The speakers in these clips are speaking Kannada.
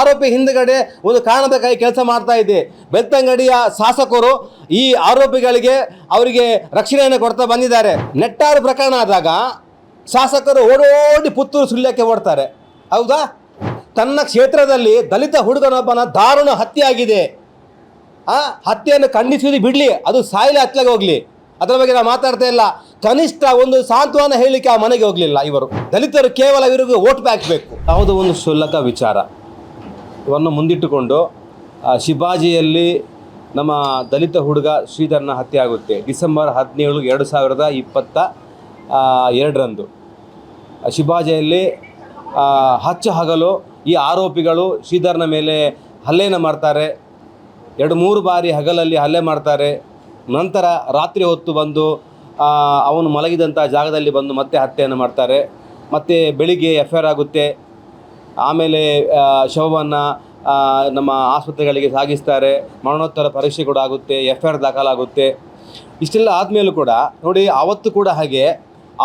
ಆರೋಪಿ ಹಿಂದ್ಗಡೆ ಒಂದು ಕಾರಣದ ಕೈ ಕೆಲಸ ಮಾಡ್ತಾ ಇದೆ. ಬೆಳ್ತಂಗಡಿಯ ಶಾಸಕರು ಈ ಆರೋಪಿಗಳಿಗೆ ಅವರಿಗೆ ರಕ್ಷಣೆಯನ್ನು ಕೊಡ್ತಾ ಬಂದಿದ್ದಾರೆ. ನೆಟ್ಟಾರು ಪ್ರಕರಣ ಆದಾಗ ಶಾಸಕರು ಓಡೋಡಿ ಪುತ್ತೂರು ಸುಳ್ಯಕ್ಕೆ ಓಡ್ತಾರೆ. ಹೌದಾ? ತನ್ನ ಕ್ಷೇತ್ರದಲ್ಲಿ ದಲಿತ ಹುಡುಗನೊಬ್ಬನ ದಾರುಣ ಹತ್ಯೆ ಆಗಿದೆ. ಆ ಹತ್ಯೆಯನ್ನು ಖಂಡಿಸುವುದು ಬಿಡಲಿ, ಅದು ಸಾಯಿಲೆ ಹತ್ಲೆಗೆ ಹೋಗಲಿ. ಅದರ ಬಗ್ಗೆ ನಾವು ಮಾತಾಡ್ತಾ ಇಲ್ಲ. ಕನಿಷ್ಠ ಒಂದು ಸಾಂತ್ವನ ಹೇಳಲಿಕ್ಕೆ ಆ ಮನೆಗೆ ಹೋಗಲಿಲ್ಲ ಇವರು. ದಲಿತರು ಕೇವಲ ಇವರಿಗೆ ಓಟ್ ಬ್ಯಾಕ್ಬೇಕು ಹೌದು ಒಂದು ಕ್ಷುಲ್ಲಕ ವಿಚಾರ. ಇವನ್ನು ಮುಂದಿಟ್ಟುಕೊಂಡು ಶಿವಾಜಿಯಲ್ಲಿ ನಮ್ಮ ದಲಿತ ಹುಡುಗ ಶ್ರೀಧರ್ನ ಹತ್ಯೆ ಆಗುತ್ತೆ ಡಿಸೆಂಬರ್ ಹದಿನೇಳು ಎರಡು ಸಾವಿರದ ಇಪ್ಪತ್ತ ಎರಡರಂದು. ಶಿವಾಜಿಯಲ್ಲಿ ಹಚ್ಚ ಹಗಲು, ಈ ಆರೋಪಿಗಳು ಶ್ರೀಧರ್ನ ಮೇಲೆ ಹಲ್ಲೆಯನ್ನು ಮಾಡ್ತಾರೆ. ಎರಡು ಮೂರು ಬಾರಿ ಹಗಲಲ್ಲಿ ಹಲ್ಲೆ ಮಾಡ್ತಾರೆ. ನಂತರ ರಾತ್ರಿ ಹೊತ್ತು ಬಂದು ಅವನು ಮಲಗಿದಂಥ ಜಾಗದಲ್ಲಿ ಬಂದು ಮತ್ತೆ ಹತ್ಯೆಯನ್ನು ಮಾಡ್ತಾರೆ. ಮತ್ತು ಬೆಳಿಗ್ಗೆ ಎಫ್ ಆಗುತ್ತೆ. ಆಮೇಲೆ ಶವವನ್ನು ನಮ್ಮ ಆಸ್ಪತ್ರೆಗಳಿಗೆ ಸಾಗಿಸ್ತಾರೆ. ಮರಣೋತ್ತರ ಪರೀಕ್ಷೆ ಕೂಡ ಆಗುತ್ತೆ ಎಫ್ ಐ ಆರ್ ದಾಖಲಾಗುತ್ತೆ. ಇಷ್ಟೆಲ್ಲ ಆದಮೇಲೂ ಕೂಡ, ನೋಡಿ ಆವತ್ತು ಕೂಡ ಹಾಗೆ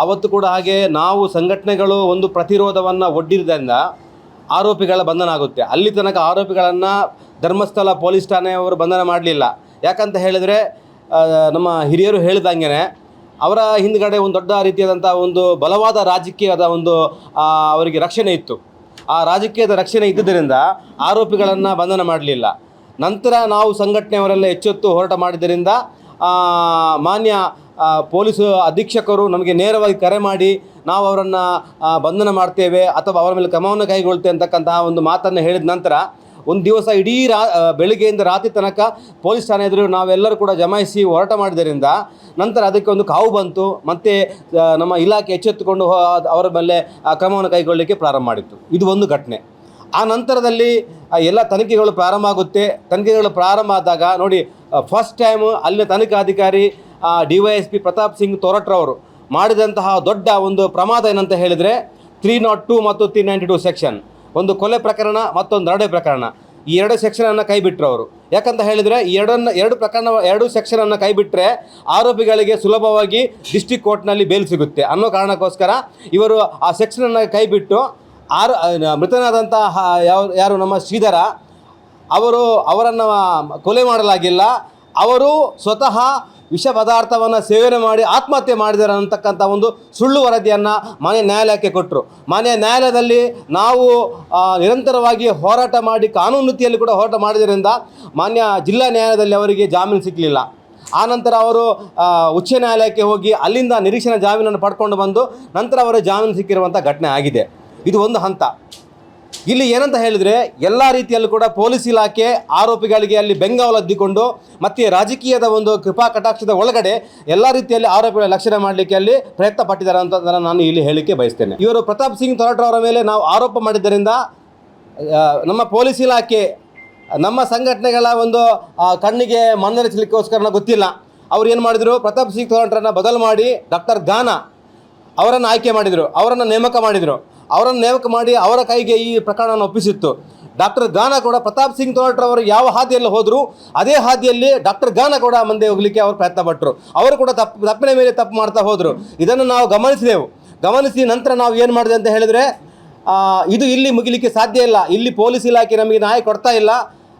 ಆವತ್ತು ಕೂಡ ಹಾಗೆ ನಾವು ಸಂಘಟನೆಗಳು ಒಂದು ಪ್ರತಿರೋಧವನ್ನು ಒಡ್ಡಿರೋದ್ರಿಂದ ಆರೋಪಿಗಳ ಬಂಧನ ಆಗುತ್ತೆ. ಅಲ್ಲಿ ತನಕ ಆರೋಪಿಗಳನ್ನು ಧರ್ಮಸ್ಥಳ ಪೊಲೀಸ್ ಠಾಣೆಯವರು ಬಂಧನ ಮಾಡಲಿಲ್ಲ. ಯಾಕಂತ ಹೇಳಿದರೆ ನಮ್ಮ ಹಿರಿಯರು ಹೇಳಿದಂಗೆ ಅವರ ಹಿಂದ್ಗಡೆ ಒಂದು ದೊಡ್ಡ ರೀತಿಯಾದಂಥ ಒಂದು ಬಲವಾದ ರಾಜಕೀಯದ ಒಂದು ಅವರಿಗೆ ರಕ್ಷಣೆ ಇತ್ತು. ಆ ರಾಜಕೀಯದ ರಕ್ಷಣೆ ಇದ್ದುದರಿಂದ ಆರೋಪಿಗಳನ್ನು ಬಂಧನ ಮಾಡಲಿಲ್ಲ. ನಂತರ ನಾವು ಸಂಘಟನೆಯವರೆಲ್ಲ ಎಚ್ಚೆತ್ತು ಹೋರಾಟ ಮಾಡಿದ್ದರಿಂದ ಮಾನ್ಯ ಪೊಲೀಸ್ ಅಧೀಕ್ಷಕರು ನಮಗೆ ನೇರವಾಗಿ ಕರೆ ಮಾಡಿ ನಾವು ಅವರನ್ನು ಬಂಧನ ಮಾಡ್ತೇವೆ ಅಥವಾ ಅವರ ಮೇಲೆ ಕ್ರಮವನ್ನು ಕೈಗೊಳ್ತೇವೆ ಅಂತಕ್ಕಂತಹ ಒಂದು ಮಾತನ್ನು ಹೇಳಿದ ನಂತರ ಒಂದು ದಿವಸ ಇಡೀ ರಾ ಬೆಳಗ್ಗೆಯಿಂದ ರಾತ್ರಿ ತನಕ ಪೊಲೀಸ್ ಠಾಣೆ ಎದುರು ನಾವೆಲ್ಲರೂ ಕೂಡ ಜಮಾಯಿಸಿ ಹೋರಾಟ ಮಾಡಿದ್ದರಿಂದ ನಂತರ ಅದಕ್ಕೆ ಒಂದು ಕಾವು ಬಂತು. ಮತ್ತು ನಮ್ಮ ಇಲಾಖೆ ಎಚ್ಚೆತ್ತುಕೊಂಡು ಅವರ ಮೇಲೆ ಆ, ಕ್ರಮವನ್ನು ಕೈಗೊಳ್ಳಲಿಕ್ಕೆ ಪ್ರಾರಂಭ ಮಾಡಿತ್ತು. ಇದು ಒಂದು ಘಟನೆ. ಆ ನಂತರದಲ್ಲಿ ಎಲ್ಲ ತನಿಖೆಗಳು ಪ್ರಾರಂಭ ಆಗುತ್ತೆ. ತನಿಖೆಗಳು ಪ್ರಾರಂಭ ಆದಾಗ ನೋಡಿ ಫಸ್ಟ್ ಟೈಮ್ ಅಲ್ಲಿನ ತನಿಖಾಧಿಕಾರಿ D Y S P Pratap Singh ತೋರಟ್ರವರು ಮಾಡಿದಂತಹ ದೊಡ್ಡ ಒಂದು ಪ್ರಮಾದ ಏನಂತ ಹೇಳಿದರೆ ತ್ರೀ ನಾಟ್ ಟು ಮತ್ತು ತ್ರೀ ನೈಂಟಿ ಟು ಸೆಕ್ಷನ್ ಒಂದು ಕೊಲೆ ಪ್ರಕರಣ, ಮತ್ತೊಂದು ಎರಡೇ ಪ್ರಕರಣ. ಈ ಎರಡು ಸೆಕ್ಷನನ್ನು ಕೈ ಬಿಟ್ಟರು ಅವರು. ಯಾಕಂತ ಹೇಳಿದರೆ ಎರಡನ್ನು, ಎರಡು ಪ್ರಕರಣ, ಎರಡು ಸೆಕ್ಷನನ್ನು ಕೈ ಬಿಟ್ಟರೆ ಆರೋಪಿಗಳಿಗೆ ಸುಲಭವಾಗಿ ಡಿಸ್ಟಿಕ್ ಕೋರ್ಟ್ನಲ್ಲಿ ಬೇಲ್ ಸಿಗುತ್ತೆ. ಅನ್ನೋ ಕಾರಣಕ್ಕೋಸ್ಕರ ಇವರು ಆ ಸೆಕ್ಷನನ್ನು ಕೈ ಬಿಟ್ಟು ಆರು ಮೃತನಾದಂಥ ಯಾರು ನಮ್ಮ ಶ್ರೀಧರ, ಅವರು ಅವರನ್ನು ಕೊಲೆ ಮಾಡಲಾಗಿಲ್ಲ. ಅವರು ಸ್ವತಃ ವಿಷ ಪದಾರ್ಥವನ್ನು ಸೇವನೆ ಮಾಡಿ ಆತ್ಮಹತ್ಯೆ ಮಾಡಿದ್ದಾರೆ ಅಂತಕ್ಕಂಥ ಒಂದು ಸುಳ್ಳು ವರದಿಯನ್ನು ಮಾನ್ಯ ನ್ಯಾಯಾಲಯಕ್ಕೆ ಕೊಟ್ಟರು ಮಾನ್ಯ ನ್ಯಾಯಾಲಯದಲ್ಲಿ ನಾವು ನಿರಂತರವಾಗಿ ಹೋರಾಟ ಮಾಡಿ ಕಾನೂನು ರೀತಿಯಲ್ಲಿ ಕೂಡ ಹೋರಾಟ ಮಾಡಿದ್ದರಿಂದ ಮಾನ್ಯ ಜಿಲ್ಲಾ ನ್ಯಾಯಾಲಯದಲ್ಲಿ ಅವರಿಗೆ ಜಾಮೀನು ಸಿಗಲಿಲ್ಲ. ಆನಂತರ ಅವರು ಉಚ್ಚ ನ್ಯಾಯಾಲಯಕ್ಕೆ ಹೋಗಿ ಅಲ್ಲಿಂದ ನಿರೀಕ್ಷಣಾ ಜಾಮೀನನ್ನು ಪಡ್ಕೊಂಡು ಬಂದು ನಂತರ ಅವರ ಜಾಮೀನು ಸಿಕ್ಕಿರುವಂಥ ಘಟನೆ ಆಗಿದೆ. ಇದು ಒಂದು ಹಂತ. ಇಲ್ಲಿ ಏನಂತ ಹೇಳಿದರೆ ಎಲ್ಲ ರೀತಿಯಲ್ಲೂ ಕೂಡ ಪೊಲೀಸ್ ಇಲಾಖೆ ಆರೋಪಿಗಳಿಗೆ ಅಲ್ಲಿ ಬೆಂಗಾವಲದ್ದಿಕೊಂಡು ಮತ್ತು ರಾಜಕೀಯದ ಒಂದು ಕೃಪಾ ಕಟಾಕ್ಷದ ಒಳಗಡೆ ಎಲ್ಲ ರೀತಿಯಲ್ಲಿ ಆರೋಪಿಗಳ ಲಕ್ಷಣೆ ಮಾಡಲಿಕ್ಕೆ ಅಲ್ಲಿ ಪ್ರಯತ್ನ ಪಟ್ಟಿದ್ದಾರೆ ಅಂತ ನಾನು ಇಲ್ಲಿ ಹೇಳಿಕೆ ಬಯಸ್ತೇನೆ. ಇವರು ಪ್ರತಾಪ್ ಸಿಂಗ್ ತೊರಟ್ರವರ ಮೇಲೆ ನಾವು ಆರೋಪ ಮಾಡಿದ್ದರಿಂದ ನಮ್ಮ ಪೊಲೀಸ್ ಇಲಾಖೆ, ನಮ್ಮ ಸಂಘಟನೆಗಳ ಒಂದು ಕಣ್ಣಿಗೆ ಮಣ್ಣರಿಸಲಿಕ್ಕೋಸ್ಕರ ಗೊತ್ತಿಲ್ಲ. ಅವ್ರು ಏನು ಮಾಡಿದರು? ಪ್ರತಾಪ್ ಸಿಂಗ್ ತೊರಟ್ರನ್ನ ಬದಲು ಮಾಡಿ ಡಾಕ್ಟರ್ ಗಾನ ಅವರನ್ನು ಆಯ್ಕೆ ಮಾಡಿದರು, ಅವರನ್ನು ನೇಮಕ ಮಾಡಿದರು. ಅವರನ್ನು ನೇಮಕ ಮಾಡಿ ಅವರ ಕೈಗೆ ಈ ಪ್ರಕರಣವನ್ನು ಒಪ್ಪಿಸಿತ್ತು. ಡಾಕ್ಟರ್ ಗಾನಗೌಡ ಪ್ರತಾಪ್ ಸಿಂಗ್ ತೋಟ್ರವರು ಯಾವ ಹಾದಿಯಲ್ಲಿ ಹೋದರು, ಅದೇ ಹಾದಿಯಲ್ಲಿ ಡಾಕ್ಟರ್ ಗಾನಗೌಡ ಮುಂದೆ ಹೋಗಲಿಕ್ಕೆ ಅವರು ಪ್ರಯತ್ನ ಪಟ್ಟರು ಅವರು ಕೂಡ ತಪ್ಪು, ತಪ್ಪಿನ ಮೇಲೆ ತಪ್ಪು ಮಾಡ್ತಾ ಹೋದರು. ಇದನ್ನು ನಾವು ಗಮನಿಸಿದೆವು. ಗಮನಿಸಿ ನಂತರ ನಾವು ಏನು ಮಾಡಿದೆ ಅಂತ ಹೇಳಿದರೆ ಇದು ಇಲ್ಲಿ ಮುಗಿಲಿಕ್ಕೆ ಸಾಧ್ಯ ಇಲ್ಲ. ಇಲ್ಲಿ ಪೊಲೀಸ್ ಇಲಾಖೆ ನಮಗೆ ನ್ಯಾಯ ಕೊಡ್ತಾ ಇಲ್ಲ.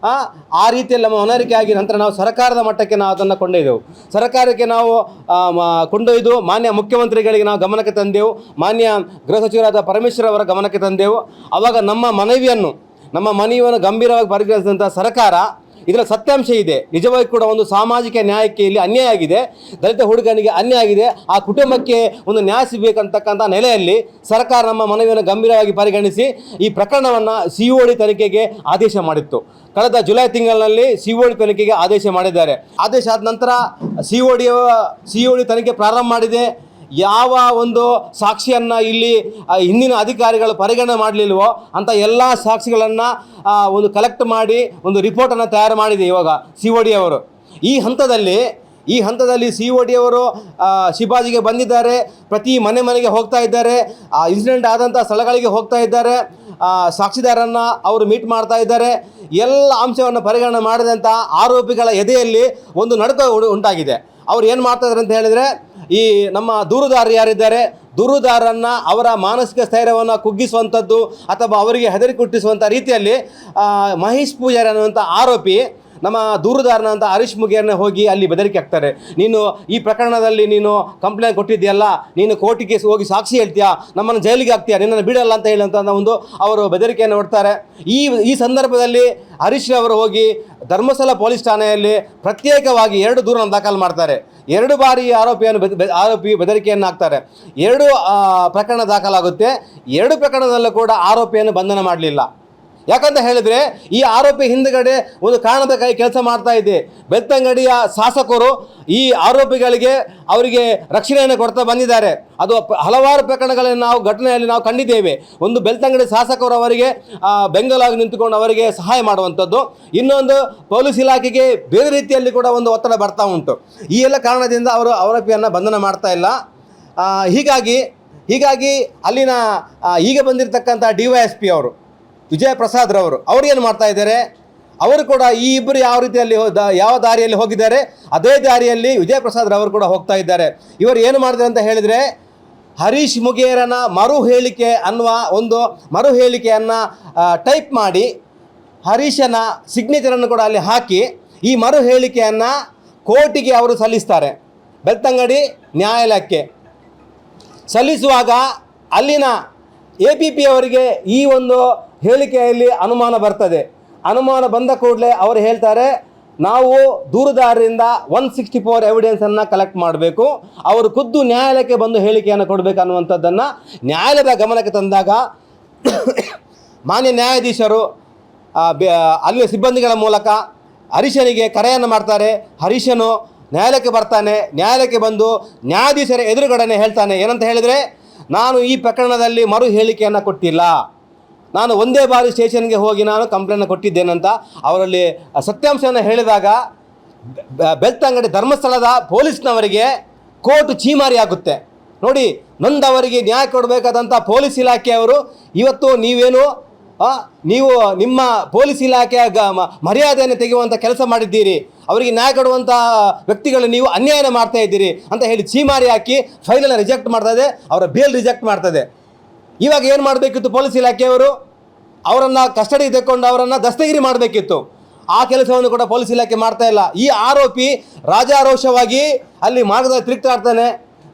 ಆ, ರೀತಿಯಲ್ಲಿ ನಮ್ಮ ಮನವರಿಕೆ ಆಗಿ ನಂತರ ನಾವು ಸರ್ಕಾರದ ಮಟ್ಟಕ್ಕೆ ನಾವು ಅದನ್ನು ಕೊಂಡೊಯ್ದೆವು. ಸರ್ಕಾರಕ್ಕೆ ನಾವು ಕೊಂಡೊಯ್ದು ಮಾನ್ಯ ಮುಖ್ಯಮಂತ್ರಿಗಳಿಗೆ ನಾವು ಗಮನಕ್ಕೆ ತಂದೆವು. ಮಾನ್ಯ ಗೃಹ ಸಚಿವರಾದ ಪರಮೇಶ್ವರ್ ಅವರ ಗಮನಕ್ಕೆ ತಂದೆವು. ಅವಾಗ ನಮ್ಮ ಮನವಿಯನ್ನು ನಮ್ಮ ಮನವಿಯನ್ನು ಗಂಭೀರವಾಗಿ ಪರಿಗಣಿಸಿದಂಥ ಸರ್ಕಾರ ಇದರ ಸತ್ಯಾಂಶ ಇದೆ. ನಿಜವಾಗಿ ಕೂಡ ಒಂದು ಸಾಮಾಜಿಕ ನ್ಯಾಯಕ್ಕೆ ಇಲ್ಲಿ ಅನ್ಯಾಯ ಆಗಿದೆ. ದಲಿತ ಹುಡುಗನಿಗೆ ಅನ್ಯಾಯ ಆಗಿದೆ. ಆ ಕುಟುಂಬಕ್ಕೆ ಒಂದು ನ್ಯಾಯ ಸಿಗಬೇಕಂತಕ್ಕಂಥ ನೆಲೆಯಲ್ಲಿ ಸರ್ಕಾರ ನಮ್ಮ ಮನವಿಯನ್ನು ಗಂಭೀರವಾಗಿ ಪರಿಗಣಿಸಿ ಈ ಪ್ರಕರಣವನ್ನು ಸಿ ಒ ಡಿ ತನಿಖೆಗೆ ಆದೇಶ ಮಾಡಿತ್ತು. ಕಳೆದ ಜುಲೈ ತಿಂಗಳಿನಲ್ಲಿ ಸಿ ಒ ಡಿ ತನಿಖೆಗೆ ಆದೇಶ ಮಾಡಿದ್ದಾರೆ. ಆದೇಶ ಆದ ನಂತರ C O D C O D ತನಿಖೆ ಪ್ರಾರಂಭ ಮಾಡಿದೆ. ಯಾವ ಒಂದು ಸಾಕ್ಷಿಯನ್ನು ಇಲ್ಲಿ ಹಿಂದಿನ ಅಧಿಕಾರಿಗಳು ಪರಿಗಣನೆ ಮಾಡಲಿಲ್ವೋ ಅಂಥ ಎಲ್ಲ ಸಾಕ್ಷಿಗಳನ್ನು ಒಂದು ಕಲೆಕ್ಟ್ ಮಾಡಿ, ಒಂದು ರಿಪೋರ್ಟನ್ನು ತಯಾರು ಮಾಡಿದೆ ಇವಾಗ ಸಿ ಒ ಡಿ ಅವರು. ಈ ಹಂತದಲ್ಲಿ ಈ ಹಂತದಲ್ಲಿ ಸಿ ಒ ಡಿ ಅವರು ಶಿವಾಜಿಗೆ ಬಂದಿದ್ದಾರೆ, ಪ್ರತಿ ಮನೆ ಮನೆಗೆ ಹೋಗ್ತಾ ಇದ್ದಾರೆ, ಆ ಇನ್ಸಿಡೆಂಟ್ ಆದಂಥ ಸ್ಥಳಗಳಿಗೆ ಹೋಗ್ತಾ ಇದ್ದಾರೆ ಸಾಕ್ಷಿದಾರನ್ನು ಅವರು ಮೀಟ್ ಮಾಡ್ತಾ ಇದ್ದಾರೆ. ಎಲ್ಲ ಅಂಶವನ್ನು ಪರಿಗಣನೆ ಮಾಡಿದಂಥ ಆರೋಪಿಗಳ ಎದೆಯಲ್ಲಿ ಒಂದು ನಡುಕ ಉಂಟಾಗಿದೆ. ಅವ್ರು ಏನು ಮಾಡ್ತಾ ಇದ್ದಾರೆ ಅಂತ ಹೇಳಿದರೆ ಈ ನಮ್ಮ ದೂರುದಾರ ಯಾರಿದ್ದಾರೆ? ದೂರುದಾರರನ್ನು ಅವರ ಮಾನಸಿಕ ಸ್ಥೈರ್ಯವನ್ನು ಕುಗ್ಗಿಸುವಂಥದ್ದು ಅಥವಾ ಅವರಿಗೆ ಹೆದರಿ ಕುಟ್ಟಿಸುವಂಥ ರೀತಿಯಲ್ಲಿ ಮಹೇಶ್ ಪೂಜಾರಿ ಅನ್ನುವಂಥ ಆರೋಪಿ ನಮ್ಮ ದೂರುದಾರನಂಥ ಹರೀಶ್ ಮುಗಿಯನ್ನ ಹೋಗಿ ಅಲ್ಲಿ ಬೆದರಿಕೆ ಹಾಕ್ತಾರೆ. ನೀನು ಈ ಪ್ರಕರಣದಲ್ಲಿ ನೀನು ಕಂಪ್ಲೇಂಟ್ ಕೊಟ್ಟಿದ್ದೀಯಲ್ಲ, ನೀನು ಕೋರ್ಟಿಗೆ ಹೋಗಿ ಸಾಕ್ಷಿ ಹೇಳ್ತೀಯಾ, ನಮ್ಮನ್ನು ಜೈಲಿಗೆ ಹಾಕ್ತೀಯಾ, ನಿನ್ನನ್ನು ಬಿಡಲ್ಲ ಅಂತ ಹೇಳುವಂಥ ಒಂದು ಅವರು ಬೆದರಿಕೆಯನ್ನು ಹೊಡ್ತಾರೆ. ಈ ಈ ಸಂದರ್ಭದಲ್ಲಿ ಹರೀಶ್ ಅವರು ಹೋಗಿ ಧರ್ಮಸ್ಥಳ ಪೊಲೀಸ್ ಠಾಣೆಯಲ್ಲಿ ಪ್ರತ್ಯೇಕವಾಗಿ ಎರಡು ದೂರನ್ನು ದಾಖಲು ಮಾಡ್ತಾರೆ. ಎರಡು ಬಾರಿ ಆರೋಪಿಯನ್ನು ಆರೋಪಿ ಬೆದರಿಕೆಯನ್ನು ಹಾಕ್ತಾರೆ. ಎರಡು ಪ್ರಕರಣ ದಾಖಲಾಗುತ್ತೆ. ಎರಡು ಪ್ರಕರಣದಲ್ಲೂ ಕೂಡ ಆರೋಪಿಯನ್ನು ಬಂಧನ ಮಾಡಲಿಲ್ಲ. ಯಾಕಂತ ಹೇಳಿದ್ರೆ ಈ ಆರೋಪಿ ಹಿಂದ್ಗಡೆ ಒಂದು ಕಾರಣದ ಕೈ ಕೆಲಸ ಮಾಡ್ತಾ ಇದೆ. ಬೆಳ್ತಂಗಡಿಯ ಶಾಸಕರು ಈ ಆರೋಪಿಗಳಿಗೆ ಅವರಿಗೆ ರಕ್ಷಣೆಯನ್ನು ಕೊಡ್ತಾ ಬಂದಿದ್ದಾರೆ. ಅದು ಹಲವಾರು ಪ್ರಕರಣಗಳನ್ನು ನಾವು ಘಟನೆಯಲ್ಲಿ ನಾವು ಕಂಡಿದ್ದೇವೆ. ಒಂದು ಬೆಳ್ತಂಗಡಿ ಶಾಸಕರು ಅವರಿಗೆ ಬೆಂಗಲಾಗಿ ನಿಂತುಕೊಂಡು ಅವರಿಗೆ ಸಹಾಯ ಮಾಡುವಂಥದ್ದು. ಇನ್ನೊಂದು ಪೊಲೀಸ್ ಇಲಾಖೆಗೆ ಬೇರೆ ರೀತಿಯಲ್ಲಿ ಕೂಡ ಒಂದು ಒತ್ತಡ ಬರ್ತಾ ಉಂಟು. ಈ ಎಲ್ಲ ಕಾರಣದಿಂದ ಅವರು ಆರೋಪಿಯನ್ನು ಬಂಧನ ಮಾಡ್ತಾ ಇಲ್ಲ. ಹೀಗಾಗಿ ಹೀಗಾಗಿ ಅಲ್ಲಿನ ಈಗ ಬಂದಿರತಕ್ಕಂಥ ಡಿ ವೈ ಎಸ್ ಪಿ ಅವರು ವಿಜಯ ಪ್ರಸಾದ್ ರವರು ಅವ್ರು ಏನು ಮಾಡ್ತಾ ಇದ್ದಾರೆ? ಅವರು ಕೂಡ ಈ ಇಬ್ಬರು ಯಾವ ರೀತಿಯಲ್ಲಿ ಯಾವ ದಾರಿಯಲ್ಲಿ ಹೋಗಿದ್ದಾರೆ? ಅದೇ ದಾರಿಯಲ್ಲಿ ವಿಜಯ ಪ್ರಸಾದ್ ರವರು ಕೂಡ ಹೋಗ್ತಾ ಇದ್ದಾರೆ. ಇವರು ಏನು ಮಾಡಿದ್ರು ಅಂತ ಹೇಳಿದರೆ, ಹರೀಶ್ ಮುಗೇರನ ಮರು ಹೇಳಿಕೆ ಅನ್ನುವ ಒಂದು ಮರು ಹೇಳಿಕೆಯನ್ನು ಟೈಪ್ ಮಾಡಿ ಹರೀಶನ ಸಿಗ್ನೇಚರನ್ನು ಕೂಡ ಅಲ್ಲಿ ಹಾಕಿ ಈ ಮರು ಹೇಳಿಕೆಯನ್ನು ಕೋರ್ಟಿಗೆ ಅವರು ಸಲ್ಲಿಸ್ತಾರೆ. ಬೆಳ್ತಂಗಡಿ ನ್ಯಾಯಾಲಯಕ್ಕೆ. ಸಲ್ಲಿಸುವಾಗ ಅಲ್ಲಿನ ಎ ಪಿ ಪಿ ಅವರಿಗೆ ಈ ಒಂದು ಹೇಳಿಕೆಯಲ್ಲಿ ಅನುಮಾನ ಬರ್ತದೆ. ಅನುಮಾನ ಬಂದ ಕೂಡಲೇ ಅವರು ಹೇಳ್ತಾರೆ, ನಾವು ದೂರುದಾರರಿಂದ ಒನ್ ಸಿಕ್ಸ್ಟಿ ಫೋರ್ ಎವಿಡೆನ್ಸನ್ನು ಕಲೆಕ್ಟ್ ಮಾಡಬೇಕು. ಅವರು ಖುದ್ದು ನ್ಯಾಯಾಲಯಕ್ಕೆ ಬಂದು ಹೇಳಿಕೆಯನ್ನು ಕೊಡಬೇಕು ಅನ್ನುವಂಥದ್ದನ್ನು ನ್ಯಾಯಾಲಯದ ಗಮನಕ್ಕೆ ತಂದಾಗ ಮಾನ್ಯ ನ್ಯಾಯಾಧೀಶರು ಅಲ್ಲಿ ಸಿಬ್ಬಂದಿಗಳ ಮೂಲಕ ಹರೀಶನಿಗೆ ಕರೆಯನ್ನು ಮಾಡ್ತಾರೆ. ಹರೀಶನು ನ್ಯಾಯಾಲಯಕ್ಕೆ ಬರ್ತಾನೆ. ನ್ಯಾಯಾಲಯಕ್ಕೆ ಬಂದು ನ್ಯಾಯಾಧೀಶರ ಎದುರುಗಡೆನೆ ಹೇಳ್ತಾನೆ, ಏನಂತ ಹೇಳಿದರೆ, ನಾನು ಈ ಪ್ರಕರಣದಲ್ಲಿ ಮರು ಹೇಳಿಕೆಯನ್ನು ಕೊಟ್ಟಿಲ್ಲ. ನಾನು ಒಂದೇ ಬಾರಿ ಸ್ಟೇಷನ್ಗೆ ಹೋಗಿ ನಾನು ಕಂಪ್ಲೇಂಟ್ ಕೊಟ್ಟಿದ್ದೇನಂತ ಅವರಲ್ಲಿ ಸತ್ಯಾಂಶವನ್ನು ಹೇಳಿದಾಗ ಬೆಳ್ತಂಗಡಿ ಧರ್ಮಸ್ಥಳದ ಪೊಲೀಸ್ನವರಿಗೆ ಕೋರ್ಟ್ ಚೀಮಾರಿ ಆಗುತ್ತೆ. ನೋಡಿ, ನೊಂದವರಿಗೆ ನ್ಯಾಯ ಕೊಡಬೇಕಾದಂಥ ಪೊಲೀಸ್ ಇಲಾಖೆಯವರು ಇವತ್ತು ನೀವೇನು ನೀವು ನಿಮ್ಮ ಪೊಲೀಸ್ ಇಲಾಖೆಯ ಮರ್ಯಾದೆಯನ್ನು ತೆಗೆಯುವಂಥ ಕೆಲಸ ಮಾಡಿದ್ದೀರಿ. ಅವರಿಗೆ ನ್ಯಾಯ ಕೊಡುವಂಥ ವ್ಯಕ್ತಿಗಳು ನೀವು ಅನ್ಯಾಯನ ಮಾಡ್ತಾ ಇದ್ದೀರಿ ಅಂತ ಹೇಳಿ ಚೀಮಾರಿ ಹಾಕಿ ಫೈಲನ್ನು ರಿಜೆಕ್ಟ್ ಮಾಡ್ತದೆ ಅವರ ಬೇಲ್ ರಿಜೆಕ್ಟ್ ಮಾಡ್ತದೆ ಇವಾಗ ಏನು ಮಾಡಬೇಕಿತ್ತು ಪೊಲೀಸ್ ಇಲಾಖೆಯವರು? ಅವರನ್ನು ಕಸ್ಟಡಿ ತೆಕ್ಕೊಂಡು ಅವರನ್ನು ದಸ್ತಗಿರಿ ಮಾಡಬೇಕಿತ್ತು. ಆ ಕೆಲಸವನ್ನು ಕೂಡ ಪೊಲೀಸ್ ಇಲಾಖೆ ಮಾಡ್ತಾ ಇಲ್ಲ. ಈ ಆರೋಪಿ ರಾಜಾರೋಷವಾಗಿ ಅಲ್ಲಿ ಮಾರ್ಗದಲ್ಲಿ ತಿರುಗ್ತಾಡ್ತಾನೆ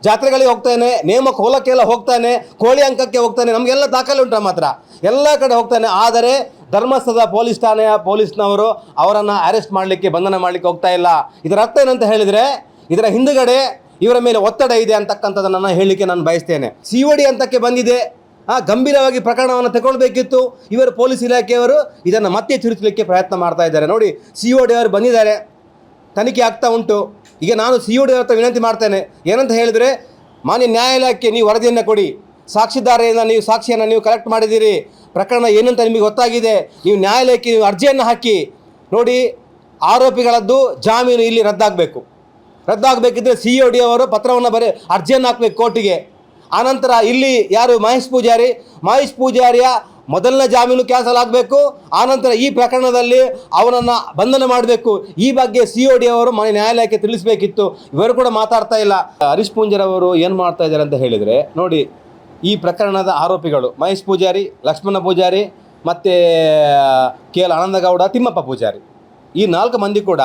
ಜಾತ್ರೆಗಳಿಗೆ ಹೋಗ್ತಾನೆ, ನೇಮಕ ಕೋಲಕ್ಕೆಲ್ಲ ಹೋಗ್ತಾನೆ, ಕೋಳಿ ಅಂಕಕ್ಕೆ ಹೋಗ್ತಾನೆ, ನಮಗೆಲ್ಲ ದಾಖಲೆ ಉಂಟು ಮಾತ್ರ. ಎಲ್ಲ ಕಡೆ ಹೋಗ್ತಾನೆ. ಆದರೆ ಧರ್ಮಸ್ಥಳದ ಪೊಲೀಸ್ ಠಾಣೆಯ ಪೊಲೀಸ್ನವರು ಅವರನ್ನು ಅರೆಸ್ಟ್ ಮಾಡಲಿಕ್ಕೆ, ಬಂಧನ ಮಾಡಲಿಕ್ಕೆ ಹೋಗ್ತಾ ಇಲ್ಲ. ಇದರ ಅರ್ಥ ಏನಂತ ಹೇಳಿದರೆ, ಇದರ ಹಿಂದುಗಡೆ ಇವರ ಮೇಲೆ ಒತ್ತಡ ಇದೆ ಅಂತಕ್ಕಂಥದ್ದನ್ನು ನಾನು ಹೇಳಲಿಕ್ಕೆ ನಾನು ಬಯಸ್ತೇನೆ. ಸಿ ಒ ಡಿ ಹಂತಕ್ಕೆ ಬಂದಿದೆ. ಆ, ಗಂಭೀರವಾಗಿ ಪ್ರಕರಣವನ್ನು ತಗೊಳ್ಬೇಕಿತ್ತು ಇವರು ಪೊಲೀಸ್ ಇಲಾಖೆಯವರು ಇದನ್ನು ಮತ್ತೆ ತಿರುಚಲಿಕ್ಕೆ ಪ್ರಯತ್ನ ಮಾಡ್ತಾ ಇದ್ದಾರೆ. ನೋಡಿ ಸಿ ಒ ಡಿ ಅವರು ಬಂದಿದ್ದಾರೆ. ತನಿಖೆ ಆಗ್ತಾ ಉಂಟು. ಈಗ ನಾನು ಸಿ ಒ ಡಿ ಹತ್ರ ವಿನಂತಿ ಮಾಡ್ತೇನೆ. ಏನಂತ ಹೇಳಿದರೆ ಮಾನ್ಯ ನ್ಯಾಯಾಲಯಕ್ಕೆ ನೀವು ವರದಿಯನ್ನು ಕೊಡಿ. ಸಾಕ್ಷಿದಾರರಿಂದ ನೀವು ಸಾಕ್ಷಿಯನ್ನು ನೀವು ಕಲೆಕ್ಟ್ ಮಾಡಿದ್ದೀರಿ. ಪ್ರಕರಣ ಏನಂತ ನಿಮಗೆ ಗೊತ್ತಾಗಿದೆ. ನೀವು ನ್ಯಾಯಾಲಯಕ್ಕೆ ನೀವು ಅರ್ಜಿಯನ್ನು ಹಾಕಿ. ನೋಡಿ ಆರೋಪಿಗಳದ್ದು ಜಾಮೀನು ಇಲ್ಲಿ ರದ್ದಾಗಬೇಕು. ರದ್ದಾಗಬೇಕಿದ್ರೆ ಸಿ ಒ ಡಿ ಅವರು ಪತ್ರವನ್ನು ಬರೆ ಅರ್ಜಿಯನ್ನು ಹಾಕಬೇಕು ಕೋರ್ಟಿಗೆ. ಆನಂತರ ಇಲ್ಲಿ ಯಾರು ಮಹೇಶ್ ಪೂಜಾರಿ? ಮಹೇಶ್ ಪೂಜಾರಿಯ ಮೊದಲನೇ ಜಾಮೀನು ಕ್ಯಾನ್ಸಲ್ ಆಗಬೇಕು. ಆನಂತರ ಈ ಪ್ರಕರಣದಲ್ಲಿ ಅವನನ್ನು ಬಂಧನ ಮಾಡಬೇಕು. ಈ ಬಗ್ಗೆ ಸಿ ಒ ಡಿ ಅವರು ಮನೆ ನ್ಯಾಯಾಲಯಕ್ಕೆ ತಿಳಿಸಬೇಕಿತ್ತು. ಇವರು ಕೂಡ ಮಾತಾಡ್ತಾ ಇಲ್ಲ. ಹರೀಶ್ ಪೂಂಜರವರು ಏನು ಮಾಡ್ತಾ ಇದ್ದಾರೆ ಅಂತ ಹೇಳಿದರೆ, ನೋಡಿ, ಈ ಪ್ರಕರಣದ ಆರೋಪಿಗಳು ಮಹೇಶ್ ಪೂಜಾರಿ, ಲಕ್ಷ್ಮಣ ಪೂಜಾರಿ, ಮತ್ತು, ಕೆ ಎಲ್ ಆನಂದಗೌಡ, ತಿಮ್ಮಪ್ಪ ಪೂಜಾರಿ. ಈ ನಾಲ್ಕು ಮಂದಿ ಕೂಡ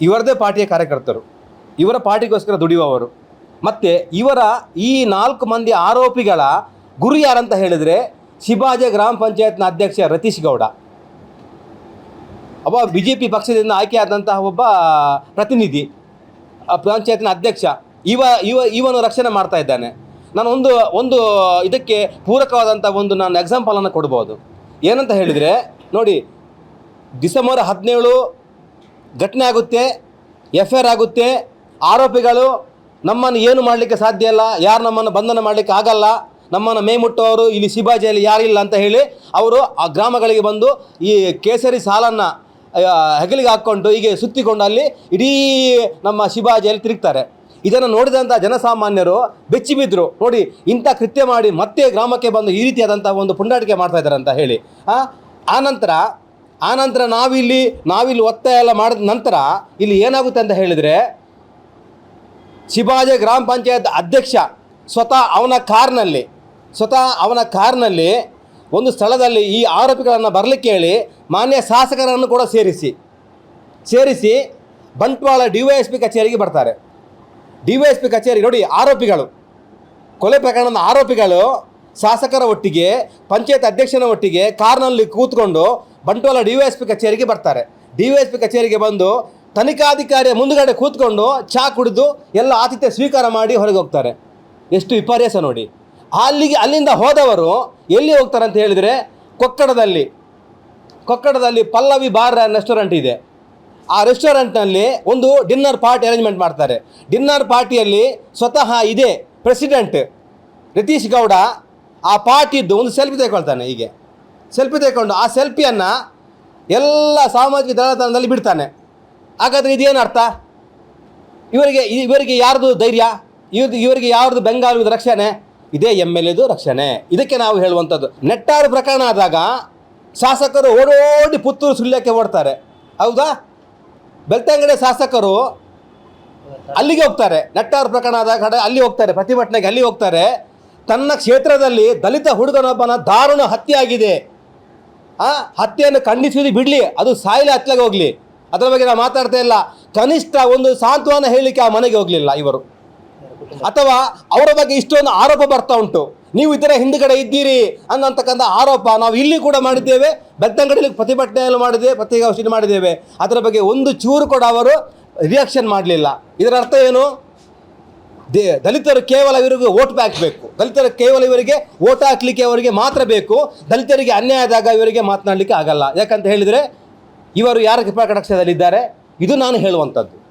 ಇವರದೇ ಪಾರ್ಟಿಯ ಕಾರ್ಯಕರ್ತರು. ಇವರ ಪಾರ್ಟಿಗೋಸ್ಕರ ದುಡಿಯುವವರು. ಮತ್ತು ಇವರ ಈ ನಾಲ್ಕು ಮಂದಿ ಆರೋಪಿಗಳ ಗುರು ಯಾರಂತ ಹೇಳಿದರೆ ಶಿಬಾಜೆ ಗ್ರಾಮ ಪಂಚಾಯತ್ನ ಅಧ್ಯಕ್ಷ ರತೀಶ್ ಗೌಡ. ಒಬ್ಬ ಬಿ ಜೆ ಪಿ ಪಕ್ಷದಿಂದ ಆಯ್ಕೆಯಾದಂತಹ ಒಬ್ಬ ಪ್ರತಿನಿಧಿ ಪಂಚಾಯತ್ನ ಅಧ್ಯಕ್ಷ. ಇವ ಇವ, ಇವನು ರಕ್ಷಣೆ ಮಾಡ್ತಾ ಇದ್ದಾನೆ. ನಾನು ಒಂದು ಒಂದು ಇದಕ್ಕೆ ಪೂರಕವಾದಂಥ ಒಂದು ನಾನು ಎಕ್ಸಾಂಪಲನ್ನು ಕೊಡ್ಬೋದು. ಏನಂತ ಹೇಳಿದರೆ, ನೋಡಿ, ಡಿಸೆಂಬರ್ ಹದಿನೇಳು ಘಟನೆ ಆಗುತ್ತೆ ಎಫ್ ಐ ಆಗುತ್ತೆ, ಆರೋಪಿಗಳು ನಮ್ಮನ್ನು ಏನು ಮಾಡಲಿಕ್ಕೆ ಸಾಧ್ಯ ಇಲ್ಲ, ಯಾರು ನಮ್ಮನ್ನು ಬಂಧನ ಮಾಡಲಿಕ್ಕೆ ಆಗಲ್ಲ, ನಮ್ಮನ್ನು ಮೇಮುಟ್ಟವರು ಇಲ್ಲಿ ಶಿಬಾಜಿಯಲ್ಲಿ ಯಾರಿಲ್ಲ ಅಂತ ಹೇಳಿ ಅವರು ಆ ಗ್ರಾಮಗಳಿಗೆ ಬಂದು ಈ ಕೇಸರಿ ಸಾಲನ್ನು ಹೆಗಲಿಗೆ ಹಾಕ್ಕೊಂಡು ಹೀಗೆ ಸುತ್ತಿಕೊಂಡು ಅಲ್ಲಿ ಇಡೀ ನಮ್ಮ ಶಿಬಾಜಿಯಲ್ಲಿ ತಿರುಗ್ತಾರೆ. ಇದನ್ನು ನೋಡಿದಂಥ ಜನಸಾಮಾನ್ಯರು ಬೆಚ್ಚಿ ಬಿದ್ದರು ನೋಡಿ ಇಂಥ ಕೃತ್ಯ ಮಾಡಿ ಮತ್ತೆ ಗ್ರಾಮಕ್ಕೆ ಬಂದು ಈ ರೀತಿಯಾದಂಥ ಒಂದು ಪುಂಡಾಟಿಕೆ ಮಾಡ್ತಾ ಇದ್ದಾರೆ ಅಂತ ಹೇಳಿ. ಆನಂತರ ಆನಂತರ ನಾವಿಲ್ಲಿ ನಾವಿಲ್ಲಿ ಒತ್ತಾಯ ಎಲ್ಲ ಮಾಡಿದ ನಂತರ ಇಲ್ಲಿ ಏನಾಗುತ್ತೆ ಅಂತ ಹೇಳಿದರೆ ಶಿವಾಜಿ ಗ್ರಾಮ ಪಂಚಾಯತ್ ಅಧ್ಯಕ್ಷ ಸ್ವತಃ ಅವನ ಕಾರ್ನಲ್ಲಿ, ಸ್ವತಃ ಅವನ ಕಾರ್ನಲ್ಲಿ ಒಂದು ಸ್ಥಳದಲ್ಲಿ ಈ ಆರೋಪಿಗಳನ್ನು ಬರಲಿಕ್ಕೆ ಹೇಳಿ ಮಾನ್ಯ ಶಾಸಕರನ್ನು ಕೂಡ ಸೇರಿಸಿ ಸೇರಿಸಿ Bantwal D Y S P ಕಚೇರಿಗೆ ಬರ್ತಾರೆ. ಡಿ ವೈ ಎಸ್ ಪಿ ಕಚೇರಿ ನೋಡಿ ಆರೋಪಿಗಳು, ಕೊಲೆ ಪ್ರಕರಣದ ಆರೋಪಿಗಳು ಶಾಸಕರ ಒಟ್ಟಿಗೆ, ಪಂಚಾಯತ್ ಅಧ್ಯಕ್ಷನ ಒಟ್ಟಿಗೆ ಕಾರ್ನಲ್ಲಿ ಕೂತ್ಕೊಂಡು Bantwal D Y S P ಕಚೇರಿಗೆ ಬರ್ತಾರೆ. ಡಿ ವೈ ಎಸ್ ಪಿ ಕಚೇರಿಗೆ ಬಂದು ತನಿಖಾಧಿಕಾರಿಯ ಮುಂದುಗಡೆ ಕೂತ್ಕೊಂಡು ಚಹಾ ಕುಡಿದು ಎಲ್ಲ ಆತಿಥ್ಯ ಸ್ವೀಕಾರ ಮಾಡಿ ಹೊರಗೆ ಹೋಗ್ತಾರೆ. ಎಷ್ಟು ವಿಪರ್ಯಾಸ ನೋಡಿ. ಅಲ್ಲಿಗೆ, ಅಲ್ಲಿಂದ ಹೋದವರು ಎಲ್ಲಿ ಹೋಗ್ತಾರೆ ಅಂತ ಹೇಳಿದರೆ ಕೊಕ್ಕಡದಲ್ಲಿ. ಕೊಕ್ಕಡದಲ್ಲಿ ಪಲ್ಲವಿ ಬಾರ್ ರೆಸ್ಟೋರೆಂಟ್ ಇದೆ. ಆ ರೆಸ್ಟೋರೆಂಟ್ನಲ್ಲಿ ಒಂದು ಡಿನ್ನರ್ ಪಾರ್ಟಿ ಅರೇಂಜ್ಮೆಂಟ್ ಮಾಡ್ತಾರೆ. ಡಿನ್ನರ್ ಪಾರ್ಟಿಯಲ್ಲಿ ಸ್ವತಃ ಇದೆ ಪ್ರೆಸಿಡೆಂಟ್ ರಿತೀಶ್ ಗೌಡ ಆ ಪಾರ್ಟಿದ್ದು ಒಂದು ಸೆಲ್ಫಿ ತೆಗೊಳ್ತಾನೆ ಹೀಗೆ. ಸೆಲ್ಫಿ ತೆಗೊಂಡು ಆ ಸೆಲ್ಫಿಯನ್ನು ಎಲ್ಲ ಸಾಮಾಜಿಕ ಜಾಲತಾಣದಲ್ಲಿ ಬಿಡ್ತಾನೆ. ಹಾಗಾದರೆ ಇದೇನು ಅರ್ಥ? ಇವರಿಗೆ ಇವರಿಗೆ ಯಾರ್ದು ಧೈರ್ಯ? ಇವ್ರದ್ದು ಇವರಿಗೆ ಯಾರ್ದು ಬೆಂಗಾಲದ ರಕ್ಷಣೆ? ಇದೇ ಎಂ ಎಲ್ ಎದು ರಕ್ಷಣೆ. ಇದಕ್ಕೆ ನಾವು ಹೇಳುವಂಥದ್ದು. ನೆಟ್ಟಾರು ಪ್ರಕರಣ ಆದಾಗ ಶಾಸಕರು ಓಡೋಡಿ ಪುತ್ತೂರು ಸುಳ್ಯಕ್ಕೆ ಓಡ್ತಾರೆ. ಹೌದಾ? ಬೆಳ್ತಂಗಡಿ ಶಾಸಕರು ಅಲ್ಲಿಗೆ ಹೋಗ್ತಾರೆ. ನೆಟ್ಟಾರು ಪ್ರಕರಣ ಆದಾಗ ಅಲ್ಲಿ ಹೋಗ್ತಾರೆ, ಪ್ರತಿಭಟನೆಗೆ ಅಲ್ಲಿ ಹೋಗ್ತಾರೆ. ತನ್ನ ಕ್ಷೇತ್ರದಲ್ಲಿ ದಲಿತ ಹುಡುಗನೊಬ್ಬನ ದಾರುಣ ಹತ್ಯೆ ಆಗಿದೆ. ಆ ಹತ್ಯೆಯನ್ನು ಖಂಡಿಸುವುದು ಬಿಡಲಿ. ಅದು ಸಾಯಿಲೆ ಹತ್ಯೆಗೆ ಹೋಗಲಿ. ಅದರ ಬಗ್ಗೆ ನಾನು ಮಾತಾಡ್ತಾ ಇಲ್ಲ. ಕನಿಷ್ಠ ಒಂದು ಸಾಂತ್ವನ ಹೇಳಲಿಕ್ಕೆ ಆ ಮನೆಗೆ ಹೋಗಲಿಲ್ಲ ಇವರು. ಅಥವಾ ಅವರ ಬಗ್ಗೆ ಇಷ್ಟೊಂದು ಆರೋಪ ಬರ್ತಾ ಉಂಟು. ನೀವು ಇದರ ಹಿಂದುಗಡೆ ಇದ್ದೀರಿ ಅನ್ನೋಂತಕ್ಕಂಥ ಆರೋಪ ನಾವು ಇಲ್ಲಿ ಕೂಡ ಮಾಡಿದ್ದೇವೆ. ಬೆತ್ತಂಗಡಿಯಲ್ಲಿ ಪ್ರತಿಭಟನೆಯನ್ನು ಮಾಡಿದ್ದೇವೆ ಪತ್ರಿಕಾಗೋಷ್ಠಿ ಮಾಡಿದ್ದೇವೆ. ಅದರ ಬಗ್ಗೆ ಒಂದು ಚೂರು ಕೂಡ ಅವರು ರಿಯಾಕ್ಷನ್ ಮಾಡಲಿಲ್ಲ. ಇದರ ಅರ್ಥ ಏನು? ದೇ, ದಲಿತರು ಕೇವಲ ಇವರಿಗೆ ಓಟ್ ಬ್ಯಾಕ್ ಬೇಕು. ದಲಿತರು ಕೇವಲ ಇವರಿಗೆ ಓಟ್ ಹಾಕ್ಲಿಕ್ಕೆ ಅವರಿಗೆ ಮಾತ್ರ ಬೇಕು. ದಲಿತರಿಗೆ ಅನ್ಯಾಯ ಆದಾಗ ಇವರಿಗೆ ಮಾತನಾಡಲಿಕ್ಕೆ ಆಗಲ್ಲ. ಯಾಕಂತ ಹೇಳಿದರೆ ಇವರು ಯಾರ ಕೃಪಾ ಕಟಾಕ್ಷದಲ್ಲಿದ್ದಾರೆ? ಇದು ನಾನು ಹೇಳುವಂಥದ್ದು.